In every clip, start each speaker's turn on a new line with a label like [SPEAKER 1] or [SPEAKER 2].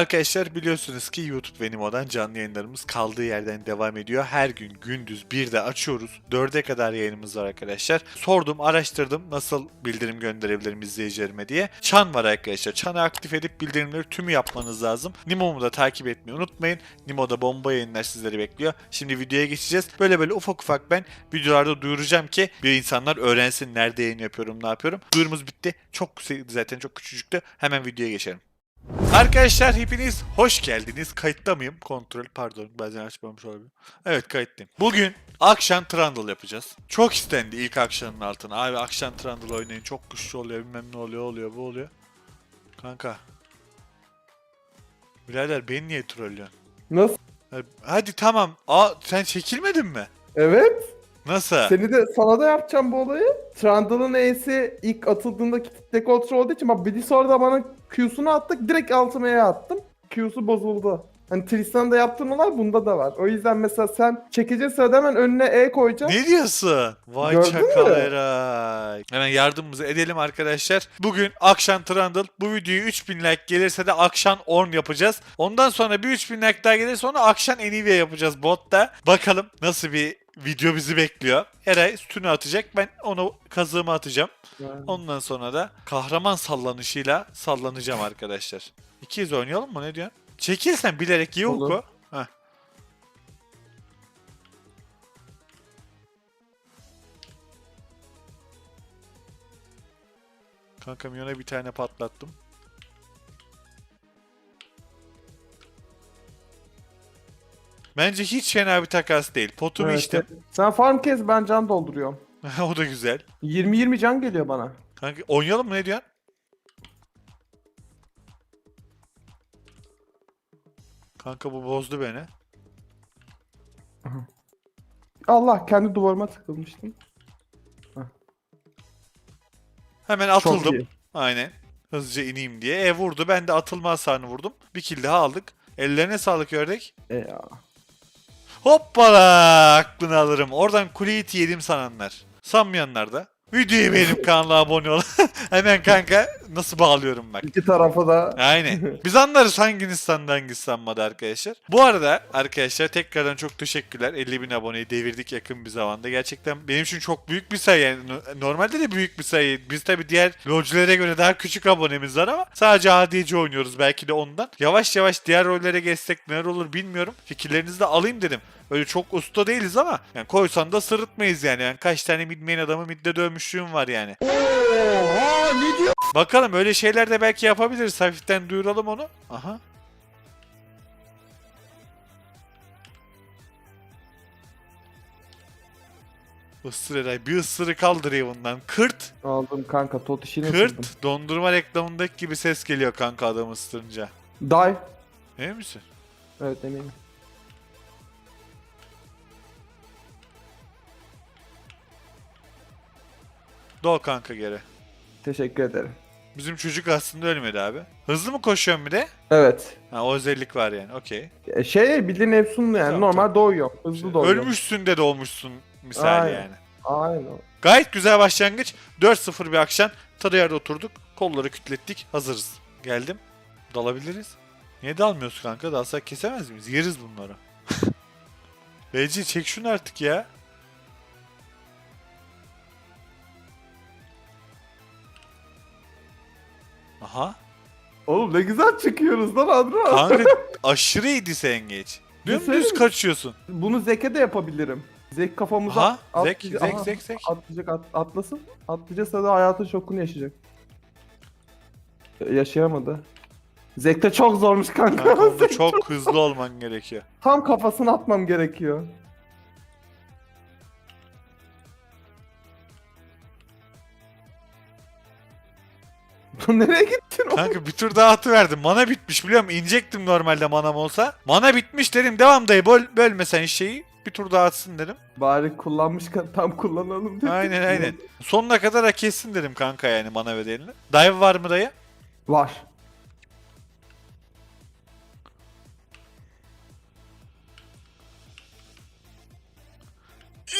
[SPEAKER 1] Arkadaşlar biliyorsunuz ki YouTube ve Nimo'dan canlı yayınlarımız kaldığı yerden devam ediyor. Her gün gündüz 1'de açıyoruz. 4'e kadar yayınımız var arkadaşlar. Sordum, araştırdım nasıl bildirim gönderebilirim izleyicilerime diye. Çan var arkadaşlar. Çan'ı aktif edip bildirimleri tümü yapmanız lazım. Nimo'mu da takip etmeyi unutmayın. Nimo'da bomba yayınlar sizleri bekliyor. Şimdi videoya geçeceğiz. Böyle böyle ufak ufak ben videolarda duyuracağım ki bir insanlar öğrensin nerede yayın yapıyorum, ne yapıyorum. Duyurumuz bitti. Çok zaten çok küçücüktü. Hemen videoya geçelim. Arkadaşlar hepiniz hoş geldiniz. Kayıtta mıyım? Kontrol pardon bazen açmamış olabilir. Evet kayıttayım. Bugün Akşam Trundle yapacağız. Çok istendi ilk akşamın altına. Abi Akşam Trundle oynayın çok güçlü oluyor bilmem ne oluyor oluyor bu oluyor. Kanka. Birader beni niye trollüyorsun?
[SPEAKER 2] Nasıl?
[SPEAKER 1] Hadi tamam. Aa sen çekilmedin mi?
[SPEAKER 2] Evet.
[SPEAKER 1] Nasıl?
[SPEAKER 2] Seni de sana da yapacağım bu olayı. Trundle'ın E'si ilk atıldığında kitle kontrol olduğu için bak birisi orada bana Q'sunu attık direkt altıma E attım. Q'su bozuldu. Hani Tristan'da yaptığın olay bunda da var. O yüzden mesela sen çekici sırada hemen önüne E koyacaksın.
[SPEAKER 1] Ne diyorsun? Vay
[SPEAKER 2] Gördün
[SPEAKER 1] çakal
[SPEAKER 2] mü?
[SPEAKER 1] Eray. Hemen yardımımızı edelim arkadaşlar. Bugün Akşam Trundle. Bu videoyu 3000 like gelirse de Akşam Orn yapacağız. Ondan sonra bir 3000 like daha gelirse sonra Akşam Anivia yapacağız botta. Bakalım nasıl bir video bizi bekliyor. Eray sütünü atacak. Ben onu kazığımı atacağım.
[SPEAKER 2] Yani.
[SPEAKER 1] Ondan sonra da kahraman sallanışıyla sallanacağım arkadaşlar. İkiz oynayalım mı ne diyorsun? Çekilsen bilerek iyi
[SPEAKER 2] Olur.
[SPEAKER 1] oku. Heh. Kanka Minyon'a bir tane patlattım. Bence hiç fena bir takas değil. Potumu
[SPEAKER 2] Evet,
[SPEAKER 1] içtim.
[SPEAKER 2] evet. Sen farm kes ben can dolduruyorum.
[SPEAKER 1] o da güzel.
[SPEAKER 2] 20-20 can geliyor bana.
[SPEAKER 1] Kanka oynayalım mı ne diyorsun? Kanka bu bozdu beni.
[SPEAKER 2] Allah kendi duvarıma tıkılmıştım.
[SPEAKER 1] Hemen atıldım. Aynen. Hızlıca ineyim diye. E vurdu. Ben de atılma hasarını vurdum. Bir kill daha aldık. Ellerine sağlık ördek.
[SPEAKER 2] E ya.
[SPEAKER 1] Hoppala aklını alırım. Oradan kuleyi yedim sananlar. Sanmayanlar da. Videoyu beğenip kanala abone ol. Hemen kanka nasıl bağlıyorum bak.
[SPEAKER 2] İki tarafa da
[SPEAKER 1] Aynen. Biz anlarız hanginiz sandı hangisi sanmadı arkadaşlar. Bu arada arkadaşlar tekrardan çok teşekkürler. 50 bin aboneyi devirdik yakın bir zamanda. Gerçekten benim için çok büyük bir sayı. Yani no- normalde de büyük bir sayı. Biz tabi diğer lolcülere göre daha küçük abonemiz var ama sadece ADC oynuyoruz belki de ondan. Yavaş yavaş diğer rollere geçsek neler olur bilmiyorum. Fikirlerinizi de alayım dedim. Öyle çok usta değiliz ama yani koysan da sırıtmayız yani. yani kaç tane mid main adamı midde dövmüşlüğüm var yani.
[SPEAKER 2] Oha ne diyor?
[SPEAKER 1] Bakalım öyle şeyler de belki yapabiliriz. Hafiften duyuralım onu. Aha. Isır Eray. Bir ısırı kaldırıyor bundan. Kırt.
[SPEAKER 2] Aldım kanka tot işini.
[SPEAKER 1] Kırt. Dondurma reklamındaki gibi ses geliyor kanka adam ısırınca.
[SPEAKER 2] Dive.
[SPEAKER 1] Emin misin?
[SPEAKER 2] Evet eminim.
[SPEAKER 1] Dol kanka geri.
[SPEAKER 2] Teşekkür ederim.
[SPEAKER 1] Bizim çocuk aslında ölmedi abi. Hızlı mı koşuyorsun bir de?
[SPEAKER 2] Evet.
[SPEAKER 1] Ha o özellik var yani. Okey.
[SPEAKER 2] E, Şey bildiğin Efsunlu yani
[SPEAKER 1] Tamam,
[SPEAKER 2] normal doğuyor. Hızlı doğuyor.
[SPEAKER 1] Ölmüşsün de doğmuşsun misal
[SPEAKER 2] Aynen.
[SPEAKER 1] yani.
[SPEAKER 2] Aynen.
[SPEAKER 1] Gayet güzel başlangıç. 4-0 bir akşam. Tadı yerde oturduk. Kolları kütlettik. Hazırız. Geldim. Dalabiliriz. Niye dalmıyoruz kanka? Dalsak kesemez miyiz? Yeriz bunları. Beci çek şunu artık ya. Aha.
[SPEAKER 2] Oğlum ne güzel çıkıyoruz lan Adro.
[SPEAKER 1] Kanka aşırı iyiydi sen geç. Dümdüz
[SPEAKER 2] Desene.
[SPEAKER 1] kaçıyorsun.
[SPEAKER 2] Bunu Zek'e de yapabilirim. Zek kafamıza
[SPEAKER 1] Aha. Zek,
[SPEAKER 2] atlayacak-
[SPEAKER 1] zek,
[SPEAKER 2] Aha,
[SPEAKER 1] zek, zek.
[SPEAKER 2] Atlayacak, at, atlasın. Atlayacak sırada hayatın şokunu yaşayacak. E, Yaşayamadı. Zek'te çok zormuş kanka.
[SPEAKER 1] Kanka
[SPEAKER 2] Zek
[SPEAKER 1] çok hızlı olman gerekiyor.
[SPEAKER 2] Tam kafasını atmam gerekiyor. Nereye gittin oğlum?
[SPEAKER 1] Kanka bir tur daha atıverdim. Mana bitmiş biliyor musun? İnecektim normalde manam olsa. Mana bitmiş dedim. Devam dayı böl, bölme sen şeyi. Bir tur daha atsın dedim.
[SPEAKER 2] Bari kullanmışken tam kullanalım dedik.
[SPEAKER 1] Aynen aynen. Sonuna kadar hak etsin dedim kanka yani mana bedelini. Dive var mı dayı?
[SPEAKER 2] Var.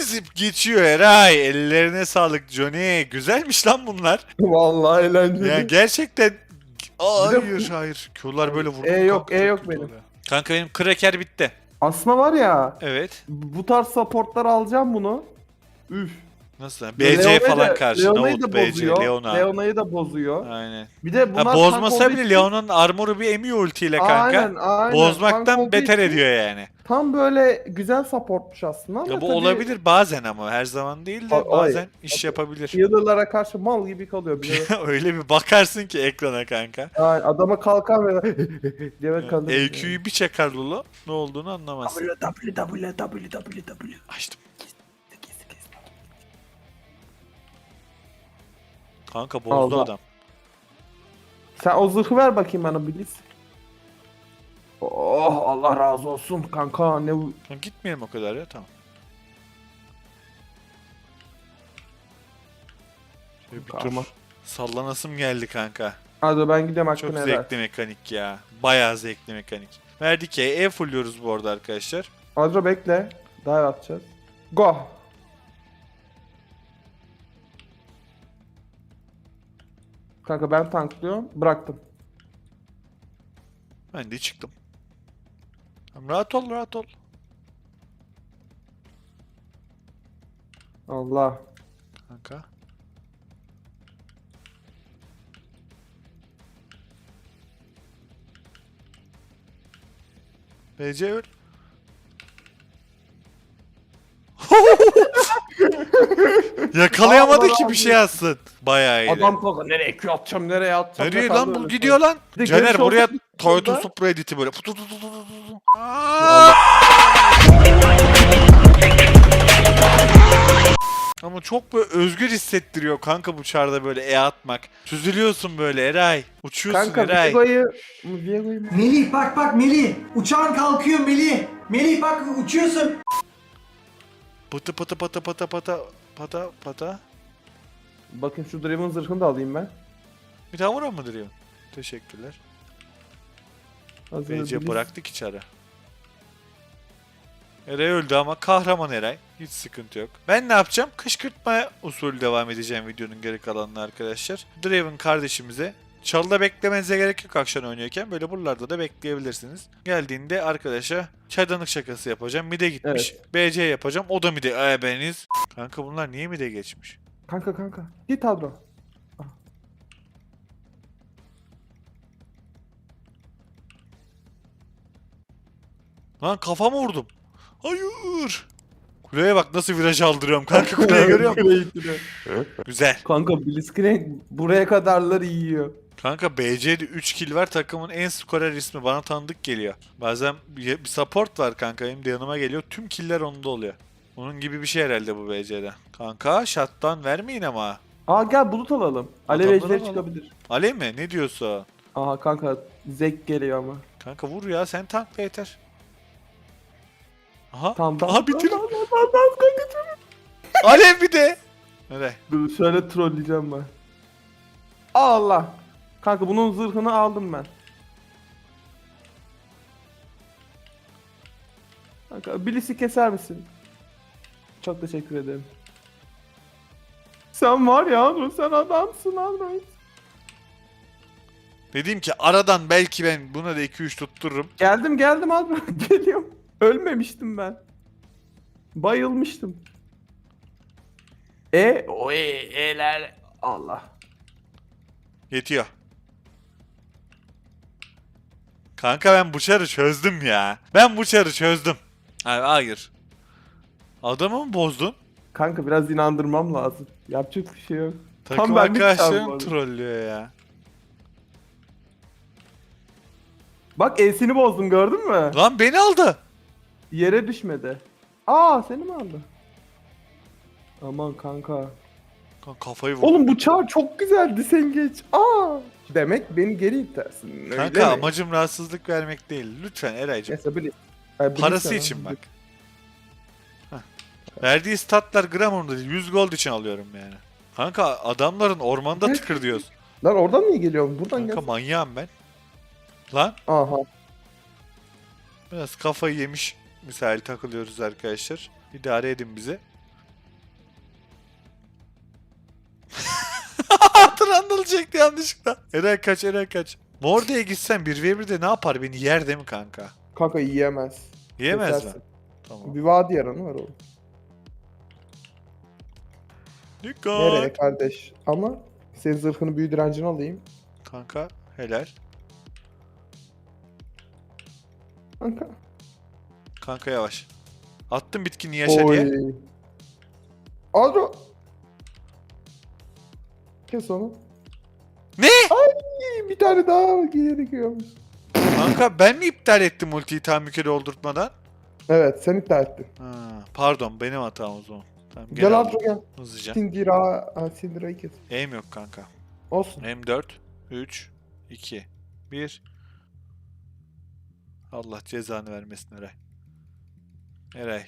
[SPEAKER 1] Ezip geçiyor Eray. Ellerine sağlık Johnny. Güzelmiş lan bunlar.
[SPEAKER 2] Vallahi eğlenceli.
[SPEAKER 1] Yani gerçekten Aa,
[SPEAKER 2] Bir de-
[SPEAKER 1] hayır hayır. Q'lar böyle vurdu.
[SPEAKER 2] E yok, E yok benim.
[SPEAKER 1] Kanka benim kraker bitti.
[SPEAKER 2] Aslında var ya
[SPEAKER 1] Evet.
[SPEAKER 2] bu tarz supportlar alacağım bunu. Üf.
[SPEAKER 1] Nasıl? BC
[SPEAKER 2] Leona'yı
[SPEAKER 1] falan
[SPEAKER 2] da-
[SPEAKER 1] karşı.
[SPEAKER 2] Leona'yı da
[SPEAKER 1] BC,
[SPEAKER 2] bozuyor.
[SPEAKER 1] Leona.
[SPEAKER 2] Leona'yı da bozuyor.
[SPEAKER 1] Aynen.
[SPEAKER 2] Bir de bunlar
[SPEAKER 1] Ha,
[SPEAKER 2] tank
[SPEAKER 1] bozmasa
[SPEAKER 2] olduğu
[SPEAKER 1] bile
[SPEAKER 2] için-
[SPEAKER 1] Leona'nın armoru bir emiyor ultiyle kanka.
[SPEAKER 2] Aynen, aynen. Tank
[SPEAKER 1] Bozmaktan beter
[SPEAKER 2] için
[SPEAKER 1] ediyor yani.
[SPEAKER 2] Tam böyle güzel supportmuş aslında ama
[SPEAKER 1] Ya bu
[SPEAKER 2] tabii
[SPEAKER 1] olabilir bazen ama her zaman değil de
[SPEAKER 2] Ay-
[SPEAKER 1] bazen iş yapabilir.
[SPEAKER 2] Healer'lara karşı mal gibi kalıyor. Bir de-
[SPEAKER 1] Öyle bir bakarsın ki ekrana kanka.
[SPEAKER 2] Aynen, adama kalkan ve diye böyle kalır.
[SPEAKER 1] EQ'yu bir çakar Lolo ne olduğunu anlamaz.
[SPEAKER 2] W W W W W W.
[SPEAKER 1] Açtım. Kanka bozdu
[SPEAKER 2] Allah.
[SPEAKER 1] adam.
[SPEAKER 2] Sen o zırhı ver bakayım bana Bliss. Oh Allah razı olsun kanka ne bu-
[SPEAKER 1] Lan gitmeyelim o kadar ya tamam. Şöyle bir
[SPEAKER 2] Tamam.
[SPEAKER 1] tur sallanasım geldi kanka.
[SPEAKER 2] Hadi ben gidiyorum
[SPEAKER 1] Çok
[SPEAKER 2] hakkını helal.
[SPEAKER 1] zevkli mekanik ya. Bayağı zevkli mekanik. Verdik ya E fullüyoruz bu arada arkadaşlar.
[SPEAKER 2] Adro bekle. Dive atacağız. Go. Kanka ben tanklıyorum. Bıraktım.
[SPEAKER 1] Ben de çıktım. Tamam, rahat ol rahat ol.
[SPEAKER 2] Allah.
[SPEAKER 1] Kanka. BC öl. Yakalayamadı ki bir şey atsın. Bayağı iyi.
[SPEAKER 2] Adam kanka nereye Q atacağım nereye atacağım.
[SPEAKER 1] Nereye
[SPEAKER 2] ne
[SPEAKER 1] lan bu gidiyor lan.
[SPEAKER 2] Bir de
[SPEAKER 1] Caner buraya Toyota Supra editi böyle. Putu tutu tutu tutu. Aa! Ama çok böyle özgür hissettiriyor kanka bu çarda böyle e atmak. Süzülüyorsun böyle Eray. Uçuyorsun
[SPEAKER 2] Kanka
[SPEAKER 1] Eray.
[SPEAKER 2] Viego'yu... Viego'yu...
[SPEAKER 3] Melih bak bak Melih. Uçağın kalkıyor Melih. Melih bak uçuyorsun.
[SPEAKER 1] Pıtı pıtı pıtı pıtı pıtı pata pata.
[SPEAKER 2] Bakın şu Draven zırhını da alayım ben.
[SPEAKER 1] Bir daha vuran mı diyor? Teşekkürler.
[SPEAKER 2] Hazır
[SPEAKER 1] BC
[SPEAKER 2] Bliss.
[SPEAKER 1] bıraktı ki çarı. Eray öldü ama kahraman Eray. Hiç sıkıntı yok. Ben ne yapacağım? Kışkırtma usulü devam edeceğim videonun geri kalanına arkadaşlar. Draven kardeşimize çalıda beklemenize gerek yok akşam oynuyorken. Böyle buralarda da bekleyebilirsiniz. Geldiğinde arkadaşa çaydanlık şakası yapacağım. Mide gitmiş. BC yapacağım. O da mide. Ee beniz. Kanka bunlar niye mide geçmiş?
[SPEAKER 2] Kanka kanka. Git Adro.
[SPEAKER 1] Lan kafamı vurdum. Hayır. Kuleye bak nasıl viraj aldırıyorum kanka kuleyi görüyor musun? Güzel.
[SPEAKER 2] Kanka Blitzcrank buraya kadarları yiyor.
[SPEAKER 1] Kanka BC'de 3 kill var takımın en skorer ismi bana tanıdık geliyor. Bazen bir, support var kanka benim de yanıma geliyor tüm killer onda oluyor. Onun gibi bir şey herhalde bu BC'de. Kanka shot'tan vermeyin ama.
[SPEAKER 2] Aa gel bulut alalım. Alev
[SPEAKER 1] Adamları
[SPEAKER 2] ejderi
[SPEAKER 1] alalım.
[SPEAKER 2] çıkabilir.
[SPEAKER 1] Alev mi? Ne diyorsa?
[SPEAKER 2] Aha kanka zek geliyor ama.
[SPEAKER 1] Kanka vur ya sen tankla yeter. Aha.
[SPEAKER 2] Tamam
[SPEAKER 1] Aha bitir.
[SPEAKER 2] Tamam, tamam, tamam, kanka, tamam.
[SPEAKER 1] Alev bir de. Nereye?
[SPEAKER 2] Dur şöyle trolleyeceğim ben. Allah. Kanka bunun zırhını aldım ben. Kanka Bliss'i keser misin? Çok teşekkür ederim. Sen var ya Andrew, sen adamsın Andrew.
[SPEAKER 1] Dedim ki aradan belki ben buna da 2-3 tuttururum.
[SPEAKER 2] Geldim geldim Andrew. Geliyorum. Ölmemiştim ben. Bayılmıştım. E o e eler Allah.
[SPEAKER 1] Yetiyor. Kanka ben bu çarı çözdüm ya. Ben bu çarı çözdüm. Hayır, hayır. Adamı mı bozdun?
[SPEAKER 2] Kanka biraz inandırmam lazım. Yapacak bir şey yok.
[SPEAKER 1] Takım
[SPEAKER 2] benlik bu
[SPEAKER 1] arkadaşlarım
[SPEAKER 2] arada.
[SPEAKER 1] trollüyor ya.
[SPEAKER 2] Bak E'sini bozdum gördün mü?
[SPEAKER 1] Lan beni aldı.
[SPEAKER 2] Yere düşmedi. Aa seni mi aldı? Aman kanka.
[SPEAKER 1] Kan- Kafayı vurdu.
[SPEAKER 2] Oğlum bu çağ çok güzeldi sen geç. Aa. Demek beni geri itersin. Öyle
[SPEAKER 1] Kanka
[SPEAKER 2] mi?
[SPEAKER 1] amacım rahatsızlık vermek değil. Lütfen Eraycığım.
[SPEAKER 2] Neyse. Ha, bili
[SPEAKER 1] Parası
[SPEAKER 2] sana.
[SPEAKER 1] için bak. Heh. Verdiği statlar gram umurumda değil. 100 gold için alıyorum yani. Kanka adamların ormanda tıkır diyoruz.
[SPEAKER 2] Lan oradan niye geliyorsun? Buradan
[SPEAKER 1] Kanka
[SPEAKER 2] gel.
[SPEAKER 1] manyağım ben. Lan
[SPEAKER 2] Aha.
[SPEAKER 1] biraz kafayı yemiş misal takılıyoruz arkadaşlar. İdare edin bizi. Trundle çekti yanlışlıkla. Eray kaç Eray kaç. Morde'ye gitsen 1v1'de ne yapar? Beni yer değil mi kanka?
[SPEAKER 2] Kanka yiyemez.
[SPEAKER 1] Yiyemez mi?
[SPEAKER 2] Kesersin.
[SPEAKER 1] Tamam.
[SPEAKER 2] Bir vadi yaranı var oğlum.
[SPEAKER 1] Dikkat.
[SPEAKER 2] Nereye kardeş? Ama senin zırhını büyü direncini alayım.
[SPEAKER 1] Kanka helal.
[SPEAKER 2] Kanka.
[SPEAKER 1] Kanka yavaş. Attım bitkini yaşa diye.
[SPEAKER 2] Oy. Adro. Kes onu.
[SPEAKER 1] Ne?
[SPEAKER 2] Ay bir tane daha gerekiyormuş.
[SPEAKER 1] Kanka ben mi iptal ettim ultiyi tam yüke doldurtmadan?
[SPEAKER 2] Evet sen iptal ettin.
[SPEAKER 1] Ha, pardon benim hatam o zaman. Tamam,
[SPEAKER 2] Gel
[SPEAKER 1] gel
[SPEAKER 2] Adro gel.
[SPEAKER 1] Hızlıca.
[SPEAKER 2] Sindira, Sindira'yı kes.
[SPEAKER 1] Aim yok kanka.
[SPEAKER 2] Olsun.
[SPEAKER 1] M4 3 2 1 Allah cezanı vermesin Eray. Eray.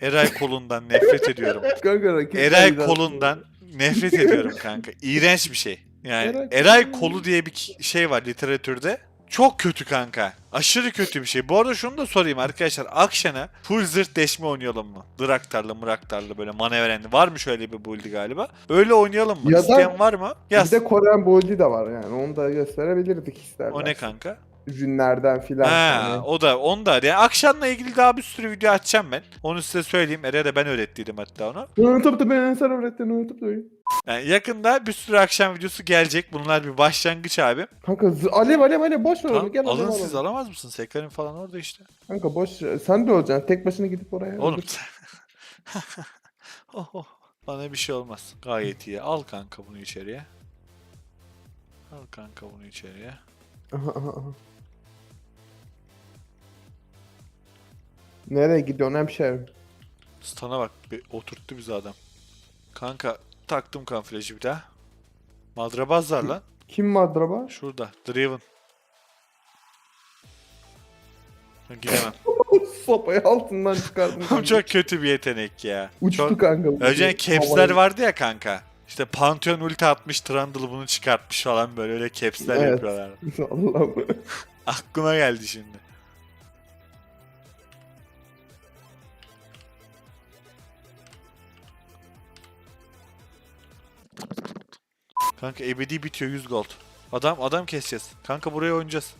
[SPEAKER 1] Eray kolundan nefret ediyorum.
[SPEAKER 2] Kanka
[SPEAKER 1] Eray kolundan nefret ediyorum kanka. İğrenç bir şey. Yani
[SPEAKER 2] Eray
[SPEAKER 1] Eray
[SPEAKER 2] kolu-
[SPEAKER 1] diye bir şey var literatürde. Çok kötü kanka. Aşırı kötü bir şey. Bu arada şunu da sorayım arkadaşlar. Akşen'e full zırt deşme oynayalım mı? Draktarlı mıraktarlı böyle manevrenli. Var mı şöyle bir build galiba? Öyle oynayalım mı?
[SPEAKER 2] Ya
[SPEAKER 1] İsteyen var mı? Yaz.
[SPEAKER 2] Bir de Korean Boldi de var yani onu da gösterebilirdik istersen.
[SPEAKER 1] O ne kanka?
[SPEAKER 2] Ürünlerden filan.
[SPEAKER 1] Ha,
[SPEAKER 2] hani.
[SPEAKER 1] o da onu da yani akşamla ilgili daha bir sürü video açacağım ben. Onu size söyleyeyim. Eray'a da ben öğrettiydim hatta onu.
[SPEAKER 2] Unutup da ben sen öğrettin unutup da.
[SPEAKER 1] Yani yakında bir sürü akşam videosu gelecek. Bunlar bir başlangıç abi.
[SPEAKER 2] Kanka alev alev alev boş ver
[SPEAKER 1] Tamam,
[SPEAKER 2] gel
[SPEAKER 1] alın
[SPEAKER 2] alev
[SPEAKER 1] siz
[SPEAKER 2] alalım.
[SPEAKER 1] alamaz mısın? Sekrerin falan orada işte.
[SPEAKER 2] Kanka boş sen de olacaksın tek başına gidip oraya.
[SPEAKER 1] Oğlum. oh, oh. Bana bir şey olmaz. Gayet iyi. Al kanka bunu içeriye. Al kanka bunu içeriye.
[SPEAKER 2] Aha, aha, aha. Nereye gidiyorsun hemşerim?
[SPEAKER 1] Stana bak. Bir oturttu bizi adam. Kanka taktım kamuflajı bir daha. Madrabaz var lan.
[SPEAKER 2] Kim madraba?
[SPEAKER 1] Şurada. Driven. Ha.
[SPEAKER 2] Sopayı altından çıkardın. kanka.
[SPEAKER 1] Çok kötü bir yetenek ya.
[SPEAKER 2] Uçtu
[SPEAKER 1] Çok...
[SPEAKER 2] kanka.
[SPEAKER 1] Önceden caps'ler
[SPEAKER 2] Havaya.
[SPEAKER 1] vardı ya kanka. İşte Pantheon ulti atmış, Trundle bunu çıkartmış falan böyle öyle caps'ler
[SPEAKER 2] Evet.
[SPEAKER 1] yapıyorlar.
[SPEAKER 2] Allah'ım.
[SPEAKER 1] Aklıma geldi şimdi. Kanka ebedi bitiyor 100 gold. Adam adam keseceğiz. Kanka buraya oynayacağız.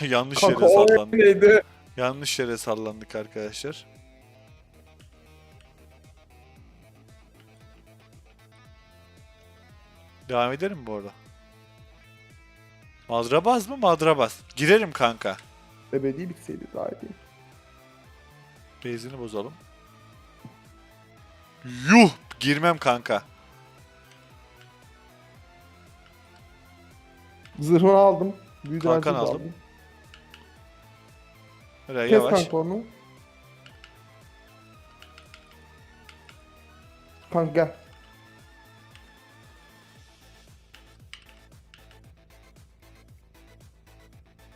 [SPEAKER 1] Yanlış
[SPEAKER 2] Kanka
[SPEAKER 1] yere sallandık.
[SPEAKER 2] neydi?
[SPEAKER 1] Yanlış yere sallandık arkadaşlar. Devam ederim bu arada. Madrabaz mı? Madrabaz. Girerim kanka.
[SPEAKER 2] Ebedi bitseydi daha iyi.
[SPEAKER 1] Base'ini bozalım. Yuh! Girmem kanka.
[SPEAKER 2] Zırhını aldım. Büyü
[SPEAKER 1] Kalkan
[SPEAKER 2] direnci de
[SPEAKER 1] aldım. Böyle
[SPEAKER 2] Kes
[SPEAKER 1] yavaş.
[SPEAKER 2] kanka onu. Kanka gel.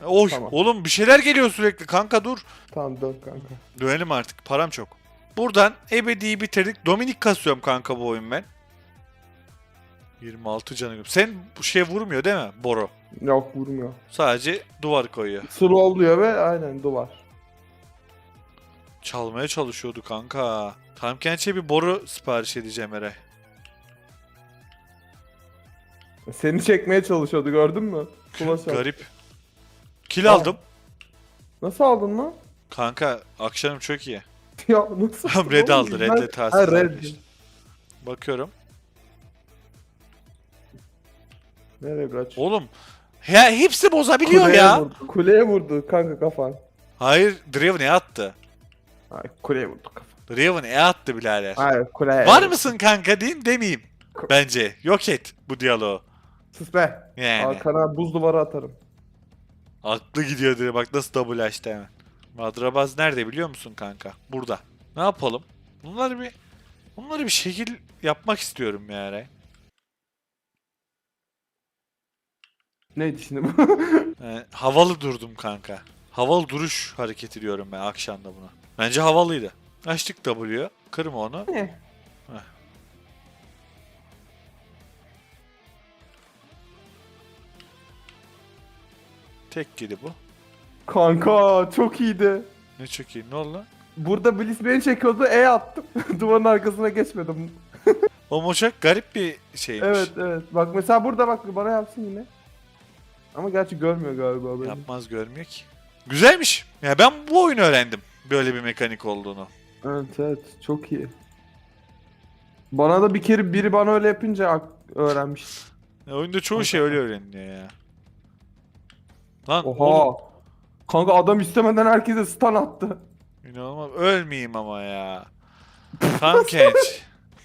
[SPEAKER 1] Oy,
[SPEAKER 2] Tamam.
[SPEAKER 1] oğlum bir şeyler geliyor sürekli. Kanka dur.
[SPEAKER 2] Tamam dön kanka.
[SPEAKER 1] Dönelim artık. Param çok. Buradan ebediyi bitirdik. Dominik kasıyorum kanka bu oyun ben. 26 canı. yok. Sen bu şey vurmuyor değil mi? Boro.
[SPEAKER 2] Yok vurmuyor.
[SPEAKER 1] Sadece duvar koyuyor.
[SPEAKER 2] Slowluyor ve aynen duvar.
[SPEAKER 1] Çalmaya çalışıyordu kanka. Tam kendine bir boru sipariş edeceğim Eray.
[SPEAKER 2] Seni çekmeye çalışıyordu gördün mü?
[SPEAKER 1] Garip. Kill aldım.
[SPEAKER 2] Nasıl aldın lan?
[SPEAKER 1] Kanka akşamım çok iyi.
[SPEAKER 2] ya nasıl?
[SPEAKER 1] Tam red aldı.
[SPEAKER 2] ben-
[SPEAKER 1] Red'le tahsis
[SPEAKER 2] Ha red.
[SPEAKER 1] aldı işte. Bakıyorum.
[SPEAKER 2] Nereye kaç?
[SPEAKER 1] Oğlum. Ya hepsi bozabiliyor
[SPEAKER 2] Kuleye
[SPEAKER 1] ya.
[SPEAKER 2] Vurdu. Kuleye vurdu kanka kafan.
[SPEAKER 1] Hayır. Draven E attı.
[SPEAKER 2] Ay kuleye vurdu kafan.
[SPEAKER 1] Draven E attı birader.
[SPEAKER 2] Hayır kuleye.
[SPEAKER 1] Var mısın kanka diyeyim demeyeyim. Bence. Yok et bu diyaloğu.
[SPEAKER 2] Sus be.
[SPEAKER 1] Yani.
[SPEAKER 2] Arkana buz duvarı atarım.
[SPEAKER 1] Aklı gidiyor diye bak nasıl double açtı hemen. Madrabaz nerede biliyor musun kanka? Burada. Ne yapalım? Bunları bir bunları bir şekil yapmak istiyorum yani.
[SPEAKER 2] Neydi şimdi bu?
[SPEAKER 1] Yani havalı durdum kanka. Havalı duruş hareketi diyorum ben akşamda buna. Bence havalıydı. Açtık W. Kırma onu.
[SPEAKER 2] ne?
[SPEAKER 1] Tek yedi bu.
[SPEAKER 2] Kanka çok iyiydi.
[SPEAKER 1] Ne çok iyi. Ne oldu lan?
[SPEAKER 2] burada Bliss beni çekiyordu E attım. Duvarın arkasına geçmedim.
[SPEAKER 1] O çok garip bir şeymiş.
[SPEAKER 2] Evet evet. Bak mesela burada bak bana yapsın yine. Ama gerçi görmüyor galiba beni.
[SPEAKER 1] Yapmaz görmüyor ki. Güzelmiş. Ya ben bu oyunu öğrendim. Böyle bir mekanik olduğunu.
[SPEAKER 2] Evet evet çok iyi. Bana da bir kere biri bana öyle yapınca ak- öğrenmiş.
[SPEAKER 1] Ya oyunda çoğu şey öyle öğreniliyor ya. Lan
[SPEAKER 2] Oha.
[SPEAKER 1] oğlum,
[SPEAKER 2] Kanka adam istemeden herkese stun attı.
[SPEAKER 1] inanılmaz. Ölmeyeyim ama ya. Tam.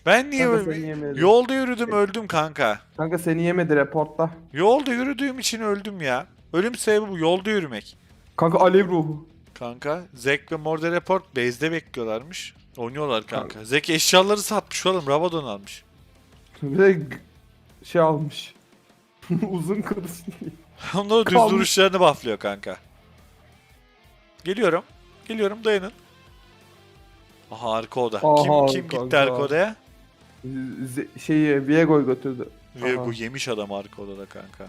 [SPEAKER 1] Ben niye
[SPEAKER 2] Kanka seni
[SPEAKER 1] ölmeyeyim?
[SPEAKER 2] yemedi.
[SPEAKER 1] Yolda yürüdüm öldüm kanka.
[SPEAKER 2] Kanka seni yemedi reportta.
[SPEAKER 1] Yolda yürüdüğüm için öldüm ya. Ölüm sebebi bu. Yolda yürümek.
[SPEAKER 2] Kanka alev ruhu.
[SPEAKER 1] Kanka Zack ve Morde Report base'de bekliyorlarmış. Oynuyorlar kanka. Zack eşyaları satmış oğlum. Rabadon almış.
[SPEAKER 2] Bir de g- şey almış. Uzun kılıç.
[SPEAKER 1] Onları düz
[SPEAKER 2] Kalmış.
[SPEAKER 1] duruşlarını bufflıyor kanka. Geliyorum. Geliyorum dayanın. Aha arka oda.
[SPEAKER 2] Aha,
[SPEAKER 1] kim kim gitti
[SPEAKER 2] kanka.
[SPEAKER 1] arka odaya?
[SPEAKER 2] Z- şeyi Viego'yu götürdü.
[SPEAKER 1] Viego
[SPEAKER 2] Aha.
[SPEAKER 1] yemiş adam arka odada kanka.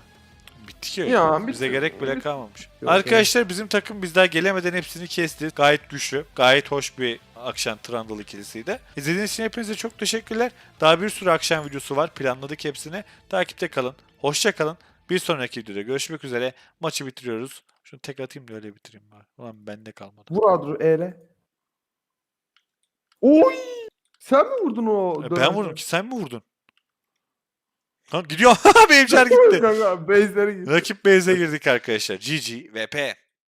[SPEAKER 1] Bitti ki.
[SPEAKER 2] Ya,
[SPEAKER 1] Bize
[SPEAKER 2] bitti.
[SPEAKER 1] gerek bile kalmamış.
[SPEAKER 2] Yok,
[SPEAKER 1] Arkadaşlar bizim takım biz daha gelemeden hepsini kesti. Gayet güçlü. Gayet hoş bir akşam Trundle ikilisiydi. İzlediğiniz için hepinize çok teşekkürler. Daha bir sürü akşam videosu var. Planladık hepsini. Takipte kalın. Hoşça kalın. Bir sonraki videoda görüşmek üzere. Maçı bitiriyoruz. Şunu tek atayım da öyle bitireyim bari. Ulan bende kalmadı.
[SPEAKER 2] Vur Adru eyle. Oy! Sen mi vurdun o?
[SPEAKER 1] E, ben vurdum ki sen mi vurdun? Lan gidiyor. Benim çar gitti.
[SPEAKER 2] Kanka base'lere gitti.
[SPEAKER 1] Rakip base'e girdik arkadaşlar. GG VP.